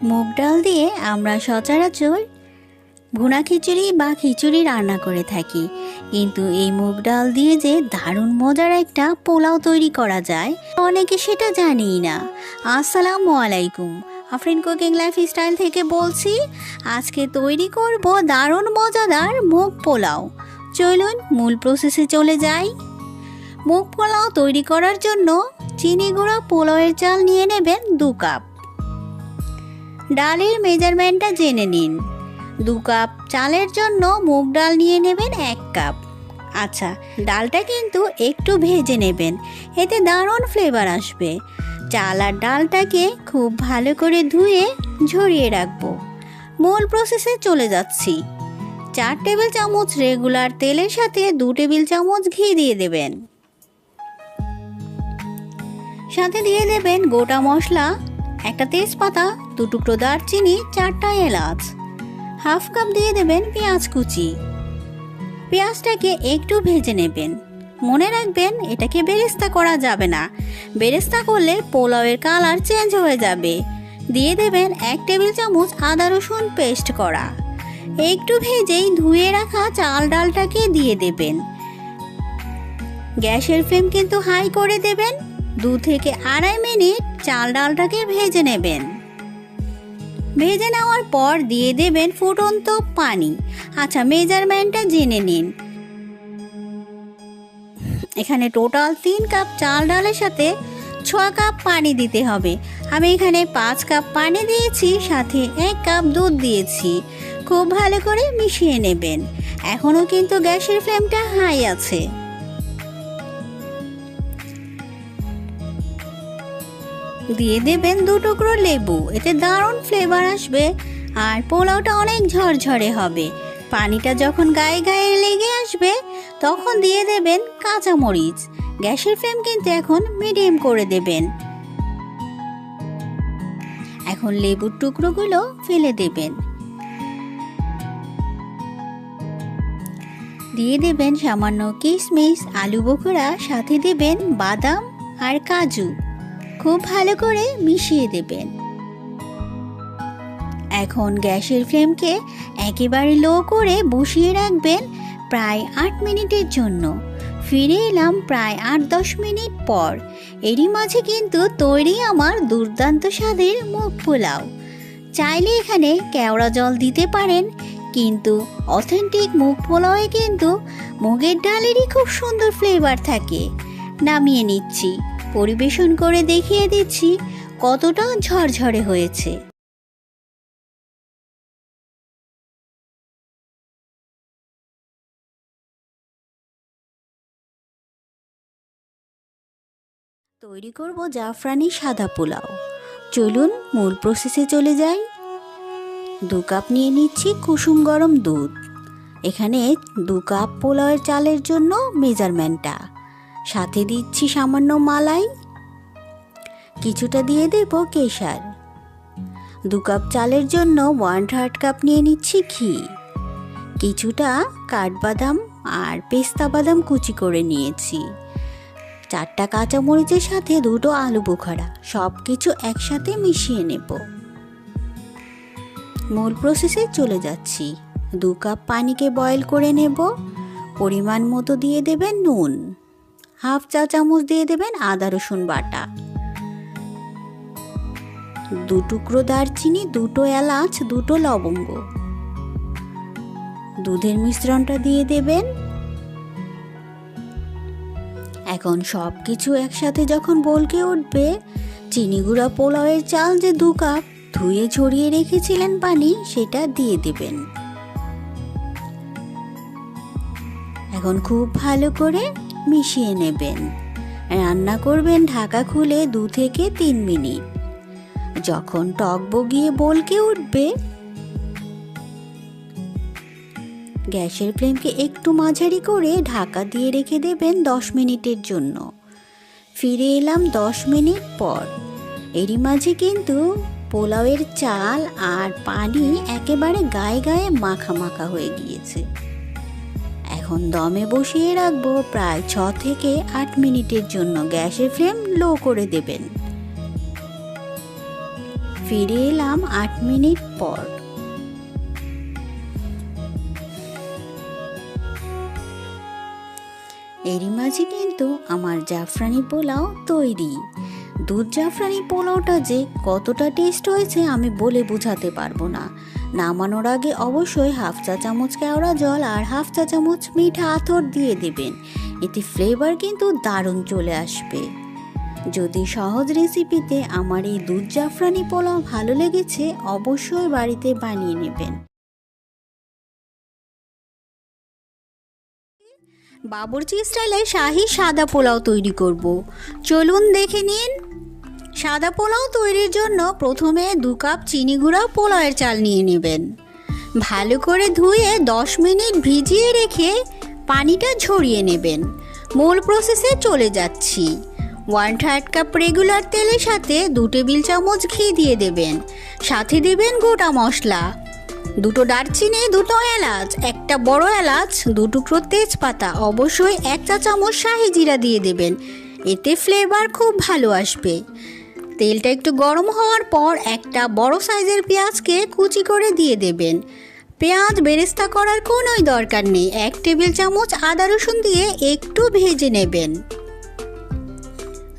মুগ ডাল দিয়ে আমরা সচরাচর ভুনা খিচুড়ি বা খিচুড়ি রান্না করে থাকি। কিন্তু এই মুগ ডাল দিয়ে যে দারুণ মজার একটা পোলাও তৈরি করা যায়, অনেকে সেটা জানেই না। আসসালামু আলাইকুম। আফরিন কুকিং লাইফ স্টাইল থেকে বলছি, আজকে তৈরি করব দারুণ মজাদার মুগ পোলাও। চলুন মূল প্রসেসে চলে যাই। মুগ পোলাও তৈরি করার জন্য চিনি গুঁড়া পোলাওয়ের চাল নিয়ে নেবেন দু কাপ। ডালের মেজারমেন্টটা জেনে নিন। দু কাপ চালের জন্য মুগ ডাল নিয়ে নেবেন এক কাপ। আচ্ছা ডালটা কিন্তু একটু ভেজে নেবেন, এতে দারুণ ফ্লেভার আসবে। চাল আর ডালটাকে খুব ভালো করে ধুয়ে ঝরিয়ে রাখব। মূল প্রসেসে চলে যাচ্ছি। চার টেবিল চামচ রেগুলার তেলের সাথে দু টেবিল চামচ ঘি দিয়ে দেবেন। সাথে দিয়ে দেবেন গোটা মশলা একটা তেজপাতা, দু টুকরো দারচিনি, চারটা এলাচ, হাফ কাপ দিয়ে দেবেন পেঁয়াজ কুচি। পেঁয়াজটাকে একটু ভেজে নেবেন। মনে রাখবেন, এটাকে বেরেস্তা করা যাবে না। বেরেস্তা করলে পোলাওয়ের কালার চেঞ্জ হয়ে যাবে। দিয়ে দেবেন এক টেবিল চামচ আদা রসুন পেস্ট করা। একটু ভেজেই ধুয়ে রাখা চাল ডালটাকে দিয়ে দেবেন। গ্যাসের ফ্লেম কিন্তু হাই করে দেবেন। দু থেকে আড়াই মিনিট চাল ডালটাকে ভেজে নেবেন। ভেজে নেওয়ার পর দিয়ে দেবেন ফুটন্ত পানি। আচ্ছা মেজারমেন্টটা জেনে নিন। এখানে টোটাল তিন কাপ চাল ডালের সাথে ছ কাপ পানি দিতে হবে। আমি এখানে পাঁচ কাপ পানি দিয়েছি, সাথে এক কাপ দুধ দিয়েছি। খুব ভালো করে মিশিয়ে নেবেন। এখনও কিন্তু গ্যাসের ফ্লেমটা হাই আছে। দিয়ে দেবেন দু টুকরো লেবু। এতে দারুণ ফ্লেভার আসবে আর পোলাওটা অনেক ঝরঝরে হবে। পানিটা যখন গায়ে গায়ে লেগে আসবে, তখন দিয়ে দেবেন কাঁচামরিচ। গ্যাসের ফ্লেম কিন্তু এখন মিডিয়াম করে দেবেন। এখন লেবুর টুকরোগুলো ফেলে দেবেন। দিয়ে দেবেন সামান্য কিশমিশ আলু বোখরা সাথে দেবেন বাদাম আর কাজু। খুব ভালো করে মিশিয়ে দেবেন। এখন গ্যাসের ফ্লেমকে একেবারে লো করে বসিয়ে রাখবেন প্রায় আট মিনিটের জন্য। ফিরে এলাম প্রায় আট দশ মিনিট পর। এরই মাঝে কিন্তু তৈরি আমার দুর্দান্ত স্বাদের মুখ পোলাও। চাইলে এখানে কেওড়া জল দিতে পারেন, কিন্তু অথেন্টিক মুখ পোলাওয়ে কিন্তু মুগের ডালেরই খুব সুন্দর ফ্লেভার থাকে। নামিয়ে নিচ্ছি। পরিবেশন করে দেখিয়ে দিচ্ছি কতটা ঝরঝরে হয়েছে। তৈরি করব জাফরানি সাদা পোলাও। চলুন মূল প্রসেসে চলে যাই। দু কাপ নিয়ে নিচ্ছি কুসুম গরম দুধ। এখানে দু কাপ পোলাওয়ের চালের জন্য মেজারমেন্টটা সাথে দিচ্ছি সামান্য মালাই। কিছুটা দিয়ে দেব কেশার। দু কাপ চালের জন্য ওয়ান থার্ড কাপ নিয়ে নিচ্ছি ঘি। কিছুটা কাঠবাদাম আর পেস্তা বাদাম কুচি করে নিয়েছি। চারটা কাঁচামরিচের সাথে দুটো আলু বোখারা সব কিছু একসাথে মিশিয়ে নেব। মূল প্রসেসে চলে যাচ্ছি। দু কাপ পানিকে বয়েল করে নেব। পরিমাণ মতো দিয়ে দেবেন নুন। হাফ চা চামচ দিয়ে দেবেন আদা রসুন বাটা। দু টুকরো দারচিনি, দুটো এলাচ, দুটো লবঙ্গ। দুধের মিশ্রণটা দিয়ে দেবেন। এখন সব কিছু একসাথে যখন বলকে উঠবে, চিনি গুঁড়া পোলাওয়ের চাল যে দু কাপ ধুয়ে ছড়িয়ে রেখেছিলেন পানি, সেটা দিয়ে দেবেন। এখন খুব ভালো করে মিশিয়ে নেবেন। রান্না করবেন ঢাকা খুলে দু থেকে তিন মিনিট। যখন টক বগিয়ে বলকে উঠবে, গ্যাসের ফ্লেমকে একটু মাঝারি করে ঢাকা দিয়ে রেখে দেবেন দশ মিনিটের জন্য। ফিরে এলাম দশ মিনিট পর। এরই মাঝে কিন্তু পোলাওয়ের চাল আর পানি একেবারে গায়ে গায়ে মাখা মাখা হয়ে গিয়েছে। এখন দমে বসিয়ে রাখব প্রায় ছ থেকে আট মিনিটের জন্য গ্যাসের ফ্লেম লো করে দেবেন। ফিরে এলাম আট মিনিট পর। এরই মাঝে কিন্তু আমার জাফরানি পোলাও তৈরি। দুধ জাফরানি পোলাওটা যে কতটা টেস্ট হয়েছে আমি বলে বোঝাতে পারব না। নামানোর আগে অবশ্যই হাফ চা চামচ কেওড়া জল আর হাফ চা চামচ মিঠা আতর দিয়ে দেবেন। এতে ফ্লেভার কিন্তু দারুণ চলে আসবে। যদি সহজ রেসিপিতে আমার এই দুধ জাফরানি পোলাও ভালো লেগেছে, অবশ্যই বাড়িতে বানিয়ে নেবেন। বাবরচি স্টাইলে শাহি সাদা পোলাও তৈরি করব। চলুন দেখে নিন সাদা পোলাও তৈরির জন্য প্রথমে দু কাপ চিনি গুঁড়া পোলাওয়ের চাল নিয়ে নেবেন। ভালো করে ধুয়ে দশ মিনিট ভিজিয়ে রেখে পানিটা ঝরিয়ে নেবেন। মূল প্রসেসে চলে যাচ্ছি। ওয়ান থার্ড কাপ রেগুলার তেলের সাথে দু টেবিল চামচ ঘি দিয়ে দেবেন। সাথে দেবেন গোটা মশলা। দুটো দারচিনি, দুটো এলাচ, একটা বড় এলাচ, দু টুকরো তেজপাতা, অবশ্যই এক চা চামচ শাহি জিরা দিয়ে দেবেন। এতে ফ্লেভার খুব ভালো আসবে। তেলটা একটু গরম হওয়ার পর একটা বড় সাইজের পেঁয়াজকে কুচি করে দিয়ে দেবেন। পেঁয়াজ বেরেস্তা করার কোনোই দরকার নেই। এক টেবিল চামচ আদা রসুন দিয়ে একটু ভেজে নেবেন।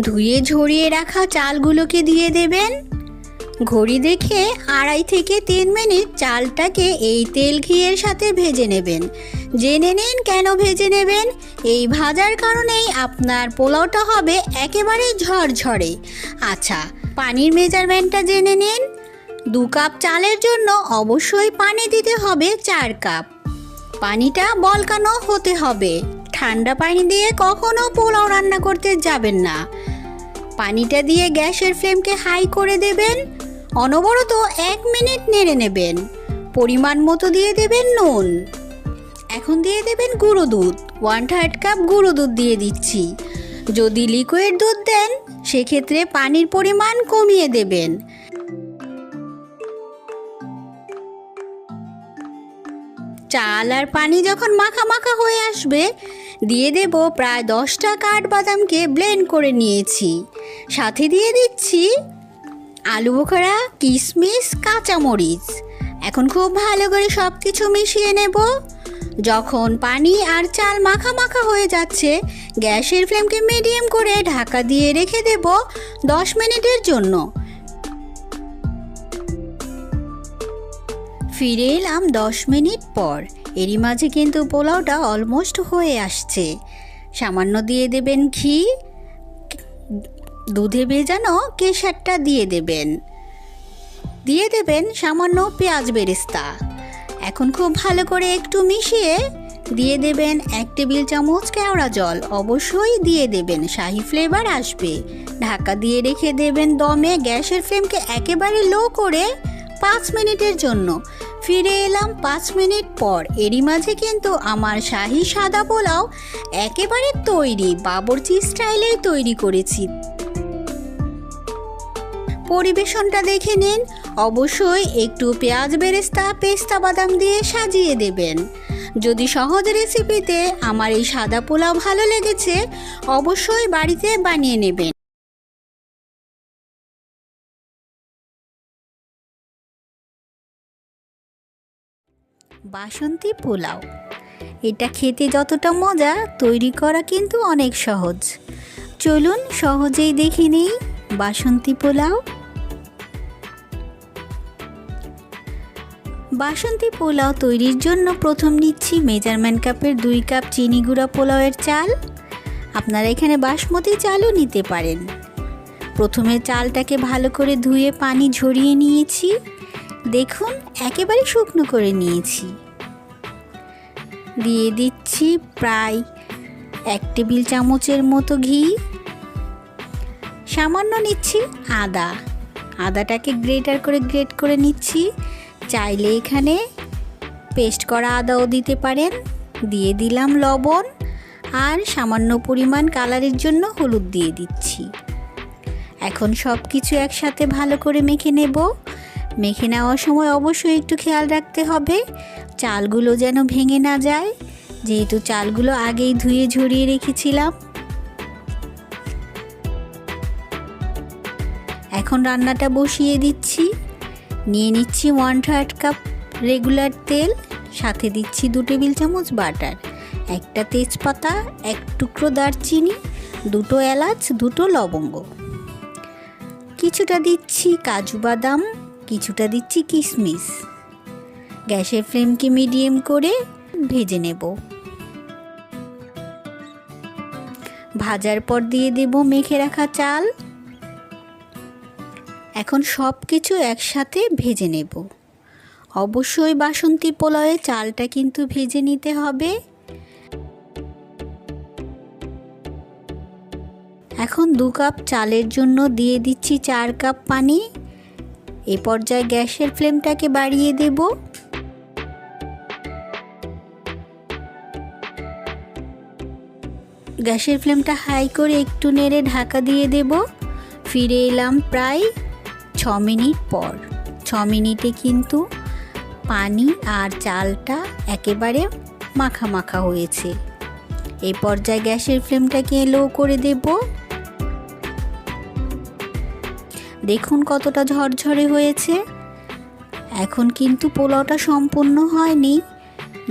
ধুয়ে ঝরিয়ে রাখা চালগুলোকে দিয়ে দেবেন। ঘড়ি দেখে আড়াই থেকে তিন মিনিট চালটাকে এই তেল ঘিয়ের সাথে ভেজে নেবেন। জেনে নিন কেন ভেজে নেবেন। এই ভাজার কারণেই আপনার পোলাওটা হবে একেবারে ঝরঝরে। আচ্ছা পানির মেজারমেন্টটা জেনে নিন। দু কাপ চালের জন্য অবশ্যই পানি দিতে হবে চার কাপ। পানিটা বলকানো হতে হবে। ঠান্ডা পানি দিয়ে কখনো পোলাও রান্না করতে যাবেন না। পানিটা দিয়ে গ্যাসের ফ্লেমকে হাই করে দেবেন। অনবরত এক মিনিট নেড়ে নেবেন। পরিমাণ মতো দিয়ে দেবেন নুন। এখন দিয়ে দেবেন গুঁড়ো দুধ। ওয়ান থার্ড কাপ গুঁড়ো দুধ দিয়ে দিচ্ছি। যদি লিকুইড দুধ দেন, সেক্ষেত্রে পানির পরিমাণ কমিয়ে দেবেন। চাল আর পানি যখন মাখা মাখা হয়ে আসবে, দিয়ে দেব প্রায় দশটা কাঠবাদামকে ব্লেন্ড করে নিয়েছি। সাথে দিয়ে দিচ্ছি আলু বোখরা কিশমিশ কাঁচামরিচ। এখন খুব ভালো করে সব কিছু মিশিয়ে নেব। যখন পানি আর চাল মাখা মাখা হয়ে যাচ্ছে, গ্যাসের ফ্লেমকে মিডিয়াম করে ঢাকা দিয়ে রেখে দেব দশ মিনিটের জন্য। ফিরে এলাম দশ মিনিট পর। এরই মাঝে কিন্তু পোলাওটা অলমোস্ট হয়ে আসছে। সামান্য দিয়ে দেবেন ঘি, দুধে ভেজানো কেশারটা দিয়ে দেবেন। দিয়ে দেবেন সামান্য পেঁয়াজ বেরেস্তা। এখন খুব ভালো করে একটু মিশিয়ে দিয়ে দেবেন এক টেবিল চামচ কেওড়া জল। অবশ্যই দিয়ে দেবেন, শাহি ফ্লেভার আসবে। ঢাকা দিয়ে রেখে দেবেন দমে, গ্যাসের ফ্লেমকে একেবারে লো করে পাঁচ মিনিটের জন্য। ফিরে এলাম পাঁচ মিনিট পর। এরই মাঝে কিন্তু আমার শাহি সাদা পোলাও একেবারে তৈরি বাবরচি স্টাইলেই তৈরি করেছি। পরিবেশনটা দেখে নিন। অবশ্যই একটু পেঁয়াজ বেরেস্তা, পেস্তা বাদাম দিয়ে সাজিয়ে দেবেন। যদি সহজ রেসিপিতে আমার এই সাদা পোলাও ভালো লেগেছে, অবশ্যই বাড়িতে বানিয়ে নেবেন। বাসন্তী পোলাও। এটা খেতে যতটা মজা, তৈরি করা কিন্তু অনেক সহজ। চলুন সহজেই দেখে নিই বাসন্তী পোলাও। বাসন্তী পোলাও তৈরির জন্য প্রথম নিচ্ছি মেজারমেন্ট কাপের দুই কাপ চিনি গুঁড়া পোলাওয়ের চাল। আপনারা এখানে বাসমতি চালও নিতে পারেন। প্রথমে চালটাকে ভালো করে ধুয়ে পানি ঝরিয়ে নিয়েছি। দেখুন, একেবারে শুকনো করে নিয়েছি। দিয়ে দিচ্ছি প্রায় এক টেবিল চামচের মতো ঘি। সামান্য নিচ্ছি আদা। আদাটাকে গ্রেটার করে গ্রেট করে নিচ্ছি। চাইলে এখানে পেস্ট করা আদাও দিতে পারেন। দিয়ে দিলাম লবণ আর সামান্য পরিমাণ কালারের জন্য হলুদ দিয়ে দিচ্ছি। এখন সব কিছু একসাথে ভালো করে মেখে নেব। মেখে নেওয়ার সময় অবশ্যই একটু খেয়াল রাখতে হবে। চালগুলো যেন ভেঙে না যায়। যেহেতু চালগুলো আগেই ধুয়ে ঝরিয়ে রেখেছিলাম। এখন রান্নাটা বসিয়ে দিচ্ছি। নিয়ে নিচ্ছি ওয়ান থার্ড কাপ রেগুলার তেল, সাথে দিচ্ছি দু টেবিল চামচ বাটার একটা তেজপাতা, এক টুকরো দারচিনি, দুটো এলাচ, দুটো লবঙ্গ। কিছুটা দিচ্ছি কাজু বাদাম, কিছুটা দিচ্ছি কিশমিশ। গ্যাসের ফ্লেমকে মিডিয়াম করে ভেজে নেব। ভাজার পর দিয়ে দেব মেখে রাখা চাল। এখন সব কিছু একসাথে ভেজে নেব। অবশ্যই বাসন্তী পোলাওয়ে চালটা কিন্তু ভেজে নিতে হবে। এখন দু কাপ চালের জন্য দিয়ে দিচ্ছি চার কাপ পানি। এ পর্যায়ে গ্যাসের ফ্লেমটাকে বাড়িয়ে দেব। গ্যাসের ফ্লেমটা হাই করে একটু নেড়ে ঢাকা দিয়ে দেব। ফিরে এলাম প্রায় মিনিট পর। ছ মিনিটে কিন্তু পানি আর চালটা একেবারে মাখা মাখা হয়েছে। এই পর্যায়ে গ্যাসের ফ্লেমটাকে লো করে দেব। দেখুন কতটা ঝরঝরে হয়েছে। এখন কিন্তু পোলাওটা সম্পূর্ণ হয়নি।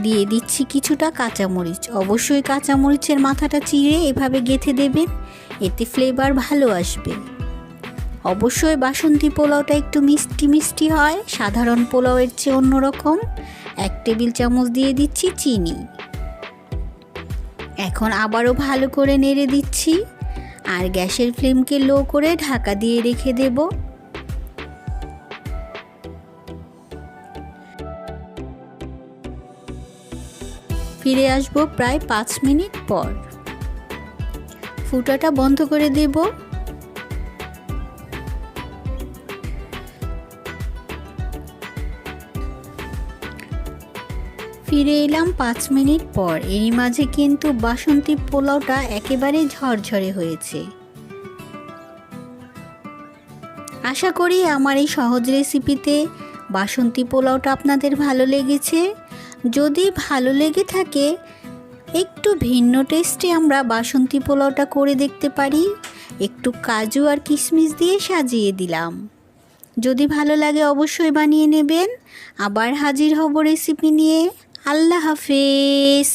দিয়ে দিচ্ছি কিছুটা কাঁচামরিচ। অবশ্যই কাঁচামরিচের মাথাটা চিড়ে এভাবে গেথে দেবেন। এতে ফ্লেভার ভালো আসবে। অবশ্যই বাসন্তী পোলাওটা একটু মিষ্টি মিষ্টি হয়, সাধারণ পোলাওয়ের চেয়ে অন্যরকম। এক টেবিল চামচ দিয়ে দিচ্ছি চিনি। এখন আবারও ভালো করে নেড়ে দিচ্ছি। আর গ্যাসের ফ্লেমকে লো করে ঢাকা দিয়ে রেখে দেব। ফিরে আসব প্রায় পাঁচ মিনিট পর। ফুটাটা বন্ধ করে দেব। ফিরে এলাম পাঁচ মিনিট পর। এরই মাঝে কিন্তু বাসন্তী পোলাওটা একেবারে ঝরঝরে হয়েছে। আশা করি আমার এই সহজ রেসিপিতে বাসন্তী পোলাওটা আপনাদের ভালো লেগেছে। যদি ভালো লেগে থাকে, একটু ভিন্ন টেস্টে আমরা বাসন্তী পোলাওটা করে দেখতে পারি। একটু কাজু আর কিশমিশ দিয়ে সাজিয়ে দিলাম। যদি ভালো লাগে অবশ্যই বানিয়ে নেবেন। আবার হাজির হব রেসিপি নিয়ে। আল্লাহ হাফেজ।